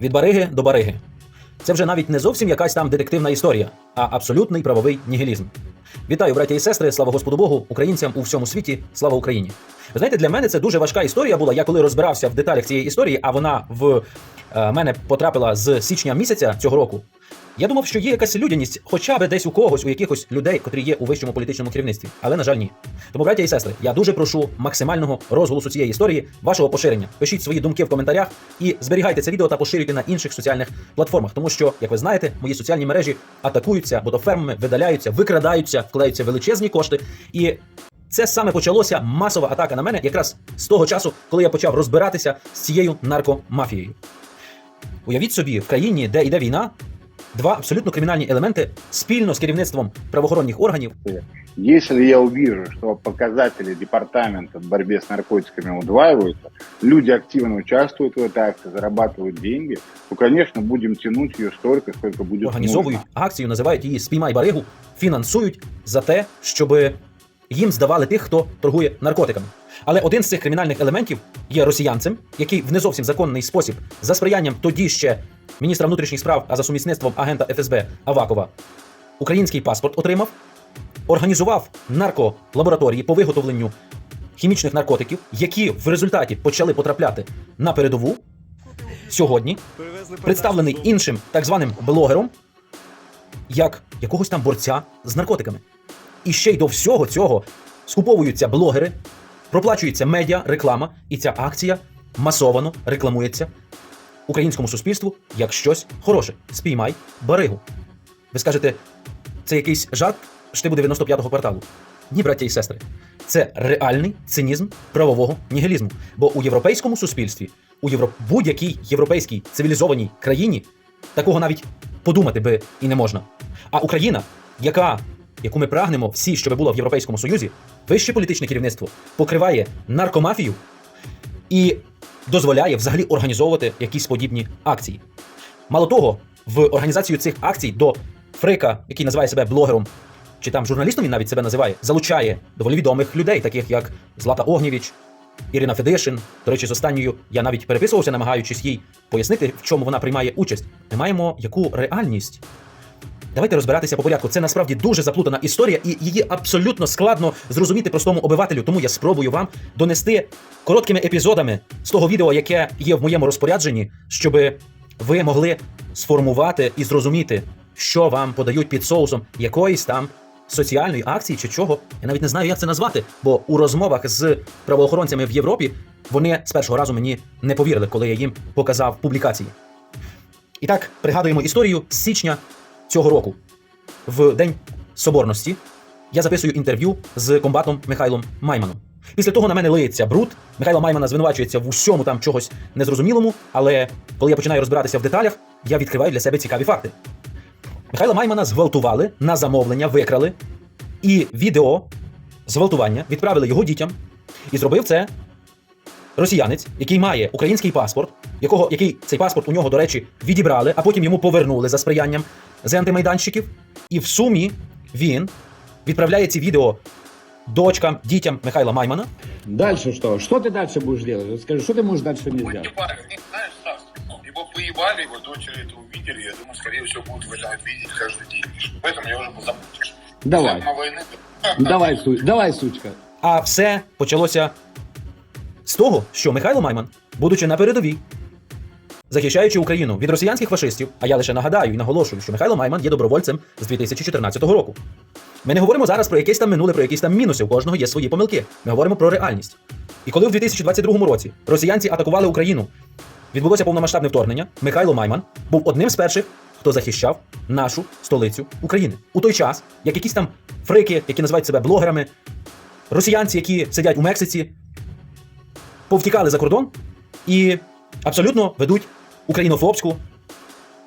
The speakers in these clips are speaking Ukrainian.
Від бариги до бариги. Це вже навіть не зовсім якась там детективна історія, а абсолютний правовий нігілізм. Вітаю, браття і сестри, слава Господу Богу, українцям у всьому світі, слава Україні. Ви знаєте, для мене це дуже важка історія була. Я коли розбирався в деталях цієї історії, а вона в е, мене потрапила з січня місяця цього року. Я думав, що є якась людяність, хоча б десь у когось, у якихось людей, котрі є у вищому політичному керівництві. Але, на жаль, ні. Тому, браття і сестри, я дуже прошу максимального розголосу цієї історії, вашого поширення. Пишіть свої думки в коментарях і зберігайте це відео та поширюйте на інших соціальних платформах. Тому що, як ви знаєте, мої соціальні мережі атакуються, ботофермами, видаляються, викрадаються, вкладаються величезні кошти. І це саме почалося масова атака на мене якраз з того часу, коли я почав розбиратися з цією наркомафією. Уявіть собі, в країні, де йде війна, два абсолютно кримінальні елементи спільно з керівництвом правоохоронних органів Если я увижу, что показатели департамента в борьбе с наркотиками удваиваются, люди активно участвуют в этой акции, зарабатывают деньги, то, конечно, будем тянуть ее столько, сколько будет організовують нужно. акцію, називають її Спіймай баригу, фінансують за те, щоб їм здавали тих, хто торгує наркотиками. Але один з цих кримінальних елементів є росіянцем, який в не зовсім законний спосіб за сприянням тоді ще міністра внутрішніх справ, а за сумісництвом агента ФСБ Авакова український паспорт отримав, організував нарколабораторії по виготовленню хімічних наркотиків, які в результаті почали потрапляти на передову. Сьогодні представлений іншим так званим блогером, як якогось там борця з наркотиками. І ще й до всього цього скуповуються блогери, проплачується медіа, реклама, і ця акція масовано рекламується українському суспільству як щось хороше. Спіймай баригу. Ви скажете, це якийсь жарт штибу 95-го кварталу. Ні, браття і сестри, це реальний цинізм правового нігілізму. Бо у європейському суспільстві, у євро... будь-якій європейській цивілізованій країні такого навіть подумати би і не можна. А Україна, яка, яку ми прагнемо всі, щоб була в Європейському Союзі, вище політичне керівництво покриває наркомафію і дозволяє взагалі організовувати якісь подібні акції. Мало того, в організацію цих акцій до Фрика, який називає себе блогером, чи там журналістом він навіть себе називає, залучає доволі відомих людей, таких як Злата Огнєвіч, Ірина Федишин. До речі, з останньою я навіть переписувався, намагаючись їй пояснити, в чому вона приймає участь. Ми маємо яку реальність. Давайте розбиратися по порядку. Це насправді дуже заплутана історія, і її абсолютно складно зрозуміти простому обивателю. Тому я спробую вам донести короткими епізодами з того відео, яке є в моєму розпорядженні, щоб ви могли сформувати і зрозуміти, що вам подають під соусом якоїсь там соціальної акції чи чого. Я навіть не знаю, як це назвати, бо у розмовах з правоохоронцями в Європі вони з першого разу мені не повірили, коли я їм показав публікації. І так, пригадуємо історію з січня цього року. В День Соборності я записую інтерв'ю з комбатом Михайлом Майманом. Після того на мене лиється бруд. Михайло Маймана звинувачується в усьому там чогось незрозумілому, але коли я починаю розбиратися в деталях, я відкриваю для себе цікаві факти. Михайла Маймана зґвалтували на замовлення, викрали, і відео зґвалтування відправили його дітям. І зробив це росіянець, який має український паспорт, якого, який цей паспорт у нього, до речі, відібрали, а потім йому повернули за сприянням з антимайданщиків. І в сумі він відправляє ці відео дочкам, дітям Михайла Маймана. Дальше что? Что ты дальше будешь делать? Вот Скажи, что ты можешь дальше не Его сделать? ебали, не знаешь, Стас, его поебали, его дочери это увидели, я думаю, скорее всего, будут это видеть каждый день. Поэтому я уже позаботился. Давай. На войны. Давай, су- давай, сучка. А все почалося з того, що Михайло Майман, будучи на передовій, захищаючи Україну від росіянських фашистів, а я лише нагадаю і наголошую, що Михайло Майман є добровольцем з 2014 року. Ми не говоримо зараз про якесь там минуле, про якісь там мінуси. У кожного є свої помилки. Ми говоримо про реальність. І коли в 2022 році росіянці атакували Україну, відбулося повномасштабне вторгнення, Михайло Майман був одним з перших, хто захищав нашу столицю України. У той час, як якісь там фрики, які називають себе блогерами, росіянці, які сидять у Мексиці, повтікали за кордон і абсолютно ведуть українофобську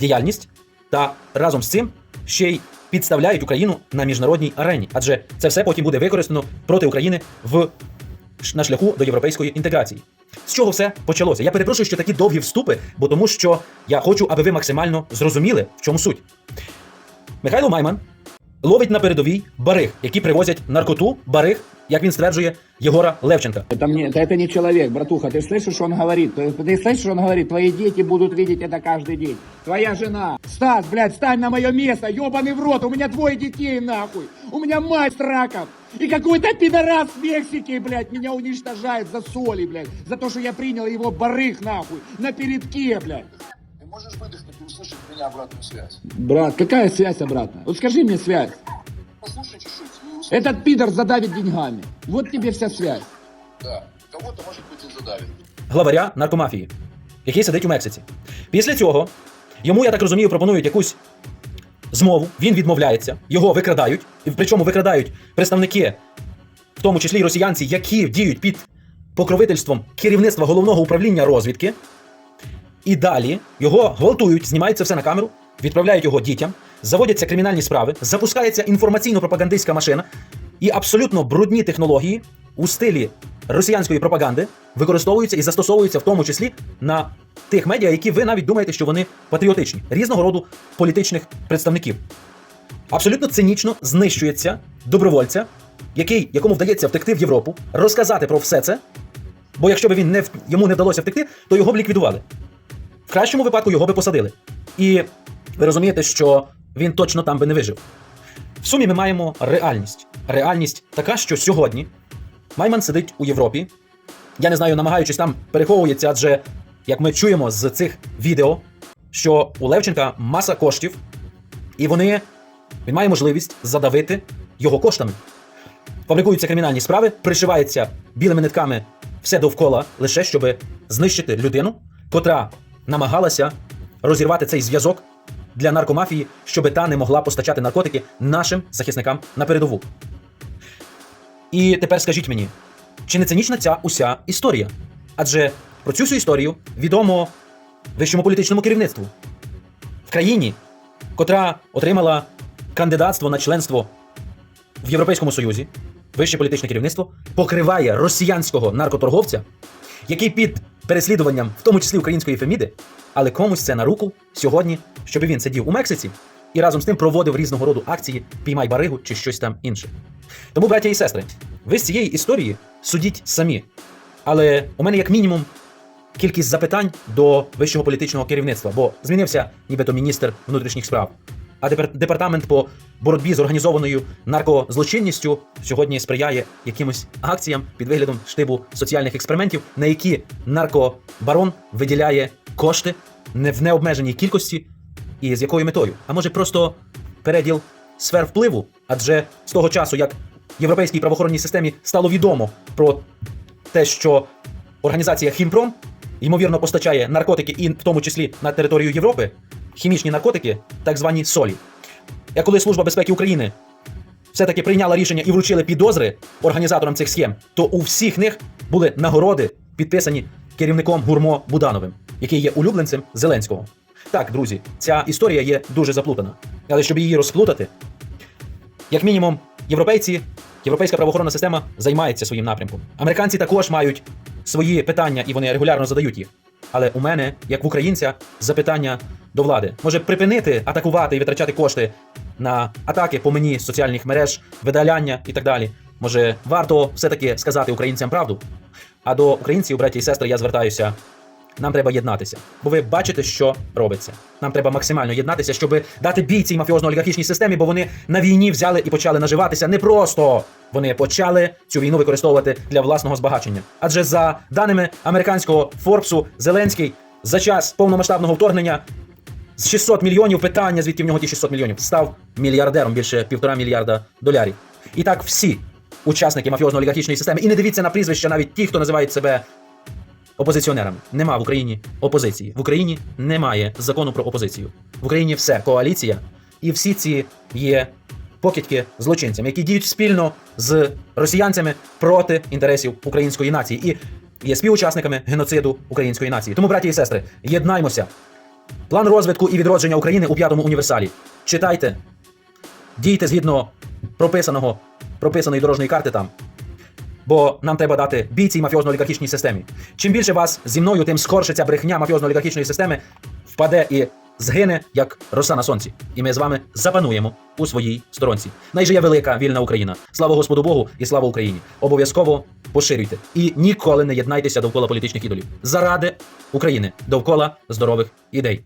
діяльність та разом з цим ще й підставляють Україну на міжнародній арені. Адже це все потім буде використано проти України в на шляху до європейської інтеграції. З чого все почалося? Я перепрошую, що такі довгі вступи, бо тому що я хочу, аби ви максимально зрозуміли, в чому суть. Михайло Майман ловить на передовій бариг, які привозять наркоту, бариг, як він стверджує, Єгора Левченка. Это, мне, это, это не человек, братуха. Ты слышишь, что он говорит? Ты, ты слышишь, что он говорит? Твои дети будут видеть это каждый день. Твоя жена. Стас, блядь, встань на мое место, ебаный в рот. У меня двое детей, нахуй. У меня мать с раком. И какой-то пидорас с Мексики, блядь, меня уничтожает за соли, блядь. За то, что я принял его барых, нахуй. На передке, блядь. Ты можешь выдохнуть и услышать меня обратную связь. Брат, какая связь обратно? Вот скажи мне связь. Послушай чуть-чуть и услышь. Этот пидор задавит деньгами. Вот тебе вся связь. Да. Кого-то, может быть, и задавит. главаря наркомафії, який сидить у Мексиці. Після цього йому, я так розумію, пропонують якусь змову, він відмовляється, його викрадають, і причому викрадають представники, в тому числі й росіянці, які діють під покровительством керівництва головного управління розвідки. І далі його гвалтують, знімають це все на камеру, відправляють його дітям, заводяться кримінальні справи, запускається інформаційно-пропагандистська машина, і абсолютно брудні технології у стилі росіянської пропаганди використовуються і застосовуються в тому числі на тих медіа, які ви навіть думаєте, що вони патріотичні, різного роду політичних представників. Абсолютно цинічно знищується добровольця, який, якому вдається втекти в Європу, розказати про все це. Бо якщо б він не йому не вдалося втекти, то його б ліквідували. В кращому випадку його би посадили. І ви розумієте, що він точно там би не вижив. В сумі ми маємо реальність. Реальність така, що сьогодні Майман сидить у Європі. Я не знаю, намагаючись там переховується, адже як ми чуємо з цих відео, що у Левченка маса коштів, і вони він має можливість задавити його коштами. Фабрикуються кримінальні справи, пришивається білими нитками все довкола, лише щоб знищити людину, котра намагалася розірвати цей зв'язок для наркомафії, щоб та не могла постачати наркотики нашим захисникам на передову. І тепер скажіть мені, чи не цинічна ця уся історія? Адже про цю всю історію відомо вищому політичному керівництву в країні, котра отримала кандидатство на членство в Європейському Союзі, вище політичне керівництво покриває росіянського наркоторговця, який під переслідуванням, в тому числі української Феміди, але комусь це на руку сьогодні, щоб він сидів у Мексиці і разом з тим проводив різного роду акції Піймай баригу чи щось там інше. Тому, браття і сестри, ви з цієї історії судіть самі. Але у мене як мінімум кількість запитань до вищого політичного керівництва, бо змінився нібито міністр внутрішніх справ. А депар- департамент по боротьбі з організованою наркозлочинністю сьогодні сприяє якимось акціям під виглядом штибу соціальних експериментів, на які наркобарон виділяє кошти не в необмеженій кількості і з якою метою? А може просто переділ сфер впливу? Адже з того часу, як європейській правоохоронній системі стало відомо про те, що організація Хімпром ймовірно постачає наркотики, і в тому числі на територію Європи, хімічні наркотики, так звані солі. А коли Служба безпеки України все-таки прийняла рішення і вручили підозри організаторам цих схем, то у всіх них були нагороди, підписані керівником Гурмо Будановим, який є улюбленцем Зеленського. Так, друзі, ця історія є дуже заплутана. Але щоб її розплутати, як мінімум, європейці, європейська правоохоронна система займається своїм напрямком. Американці також мають свої питання і вони регулярно задають їх. Але у мене, як в українця, запитання до влади. Може припинити атакувати і витрачати кошти на атаки по мені соціальних мереж, видаляння і так далі. Може, варто все-таки сказати українцям правду? А до українців, браті і сестри, я звертаюся. Нам треба єднатися, бо ви бачите, що робиться. Нам треба максимально єднатися, щоб дати бій цій мафіозно-олігархічній системі, бо вони на війні взяли і почали наживатися не просто. Вони почали цю війну використовувати для власного збагачення. Адже за даними американського Форбсу, Зеленський за час повномасштабного вторгнення з 600 мільйонів питання, звідки в нього ті 600 мільйонів, став мільярдером більше півтора мільярда долярів. І так всі учасники мафіозно-олігархічної системи. І не дивіться на прізвища навіть ті, хто називають себе опозиціонерами. Нема в Україні опозиції. В Україні немає закону про опозицію. В Україні все коаліція, і всі ці є покидьки злочинцям, які діють спільно з росіянцями проти інтересів української нації і є співучасниками геноциду української нації. Тому, браті і сестри, єднаймося. План розвитку і відродження України у п'ятому універсалі. Читайте, дійте згідно прописаного, прописаної дорожньої карти там. Бо нам треба дати бій цій мафіозно-олігархічній системі. Чим більше вас зі мною, тим скорше ця брехня мафіозно-олігархічної системи впаде і згине як роса на сонці, і ми з вами запануємо у своїй сторонці. Найжиє велика вільна Україна. Слава Господу Богу і слава Україні! Обов'язково поширюйте і ніколи не єднайтеся довкола політичних ідолів заради України довкола здорових ідей.